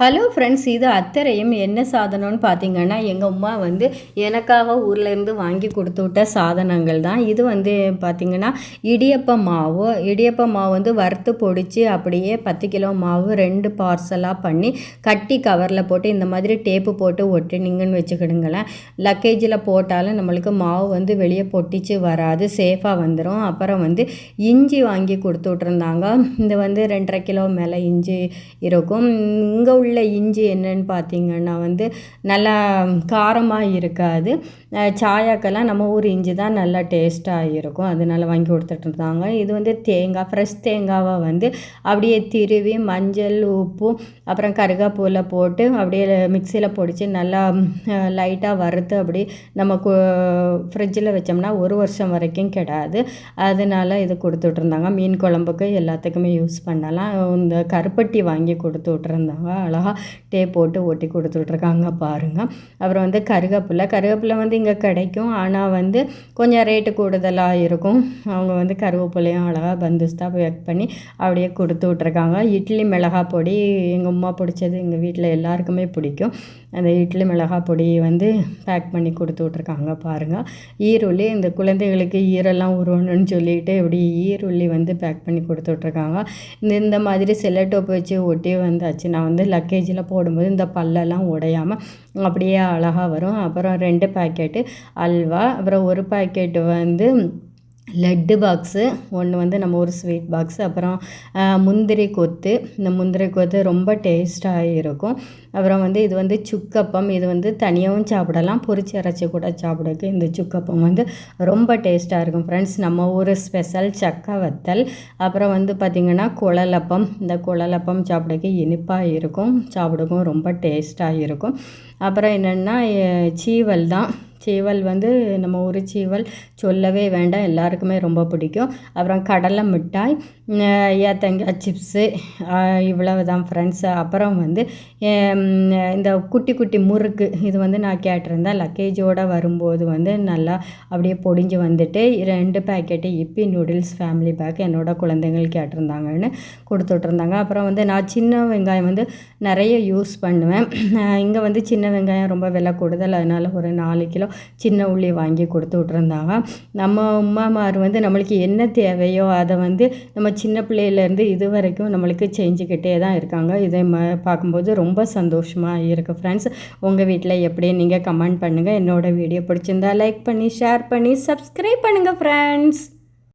Hello friends இது அத்தரையும் என்ன சாதனம்னு பார்த்தீங்கன்னா எங்கள் அம்மா வந்து எனக்காக ஊர்லேருந்து வாங்கி கொடுத்து விட்ட சாதனங்கள் தான். இது வந்து பார்த்திங்கன்னா இடியப்ப மாவு. இடியப்ப மாவு வந்து வறுத்து பொடிச்சு அப்படியே பத்து கிலோ மாவு ரெண்டு பார்சலாக பண்ணி கட்டி கவரில் போட்டு இந்த மாதிரி டேப்பு போட்டு ஒட்டினீங்கன்னு வச்சுக்கிடுங்களேன். லக்கேஜில் போட்டாலும் நம்மளுக்கு மாவு வந்து வெளியே பொட்டிச்சு வராது சேஃபாக வந்துடும் அப்புறம் வந்து இஞ்சி வாங்கி கொடுத்து விட்ருந்தாங்க இந்த வந்து ரெண்டரை கிலோ மேலே இஞ்சி இருக்கும். இங்கே உள்ள உள்ள இஞ்சி என்னன்னு பார்த்தீங்கன்னா வந்து நல்லா காரமாக இருக்காது. சாயாக்கெல்லாம் நம்ம ஊர் இஞ்சி தான் நல்லா டேஸ்ட்டாக இருக்கும். அதனால வாங்கி கொடுத்துட்டு இருந்தாங்க. இது வந்து தேங்காய் ஃப்ரெஷ் தேங்காவை வந்து அப்படியே திருவி மஞ்சள் உப்பு அப்புறம் கருகாப்பூவில் போட்டு அப்படியே மிக்சியில் பொடிச்சு நல்லா லைட்டாக வறுத்து அப்படி நம்ம ஃப்ரிட்ஜில் வச்சோம்னா ஒரு வருஷம் வரைக்கும் கிடாது. அதனால் இது கொடுத்துட்ருந்தாங்க மீன் குழம்புக்கு எல்லாத்துக்குமே யூஸ் பண்ணலாம். இந்த கருப்பட்டி வாங்கி கொடுத்து விட்ருந்தாங்க அழகாக டேப் போட்டு ஒட்டி கொடுத்துட்ருக்காங்க பாருங்கள் அப்புறம் வந்து கருகப்பில்லை கருவேப்பிலை வந்து இங்கே கிடைக்கும். ஆனால் வந்து கொஞ்சம் ரேட்டு கூடுதலாக இருக்கும். அவங்க வந்து கருவேப்பிலையும் அழகாக பந்துஸ்தாக பேக் பண்ணி அப்படியே கொடுத்து விட்ருக்காங்க இட்லி மிளகா பொடி எங்கள் அம்மா பிடிச்சது. எங்கள் வீட்டில் எல்லாருக்குமே பிடிக்கும். அந்த இட்லி மிளகா பொடி வந்து பேக் பண்ணி கொடுத்து விட்ருக்காங்க பாருங்கள் ஈருள்ளி இந்த குழந்தைகளுக்கு ஈரெல்லாம் உருவணும்னு சொல்லிட்டு இப்படி ஈருள்ளி வந்து பேக் பண்ணி கொடுத்து விட்ருக்காங்க இந்த இந்த மாதிரி செல்லட்டோப்பு வச்சு ஒட்டி வந்தாச்சு. நான் வந்து பேக்கேஜில் போடும்போது இந்த பல்லெல்லாம் உடையாமல் அப்படியே அழகாக வரும். அப்புறம் ரெண்டு பேக்கெட்டு அல்வா அப்புறம் ஒரு பேக்கெட்டு வந்து லட்டு பாக்ஸு ஒன்று வந்து நம்ம ஒரு ஸ்வீட் பாக்ஸு அப்புறம் முந்திரி கொத்து. இந்த முந்திரி கொத்து ரொம்ப டேஸ்ட்டாக இருக்கும். அப்புறம் வந்து இது வந்து சுக்கப்பம். இது வந்து தனியாகவும் சாப்பிடலாம். பொரிச்சு அரைச்சி கூட சாப்பிடக்கு இந்த சுக்கப்பம் வந்து ரொம்ப டேஸ்ட்டாக இருக்கும் ஃப்ரெண்ட்ஸ். நம்ம ஊர் ஸ்பெஷல் சக்கை வத்தல். அப்புறம் வந்து பார்த்திங்கன்னா குழலப்பம். இந்த குழலப்பம் சாப்பிடக்கு இனிப்பாக இருக்கும். சாப்பிடக்கும் ரொம்ப டேஸ்ட்டாக இருக்கும். அப்புறம் என்னென்னா சீவல் தான். சீவல் வந்து நம்ம ஒரு சீவல் சொல்லவே வேண்டாம். எல்லாருக்குமே ரொம்ப பிடிக்கும். அப்புறம் கடலை மிட்டாய் ஏத்தங்காய் சிப்ஸு இவ்வளவு தான் ஃப்ரெண்ட்ஸ் அப்புறம் வந்து இந்த குட்டி குட்டி முறுக்கு இது வந்து நான் கேட்டிருந்தேன். லக்கேஜோடு வரும்போது வந்து நல்லா அப்படியே பொடிஞ்சு வந்துட்டு ரெண்டு packet Yippee noodles family pack என்னோட குழந்தைங்கள் கேட்டிருந்தாங்கன்னு கொடுத்துட்ருந்தாங்க அப்புறம் வந்து நான் சின்ன வெங்காயம் வந்து நிறைய யூஸ் பண்ணுவேன். இங்கே வந்து சின்ன வெங்காயம் ரொம்ப விலை கூடுதல். அதனால் ஒரு நாலு கிலோ சின்ன உள்ளி வாங்கி கொடுத்து விட்ருந்தாங்க நம்ம அம்மாமார் வந்து நம்மளுக்கு என்ன தேவையோ அதை வந்து நம்ம சின்ன பிள்ளையிலேருந்து இது வரைக்கும் நம்மளுக்கு செஞ்சுக்கிட்டே தான் இருக்காங்க. இதை ம பார்க்கும்போது ரொம்ப சந்தோஷமாக இருக்குது ஃப்ரெண்ட்ஸ் உங்கள் வீட்டில் எப்படி நீங்கள் கமெண்ட் பண்ணுங்கள் என்னோடய வீடியோ பிடிச்சிருந்தா லைக் பண்ணி ஷேர் பண்ணி சப்ஸ்கிரைப் பண்ணுங்கள் ஃப்ரெண்ட்ஸ்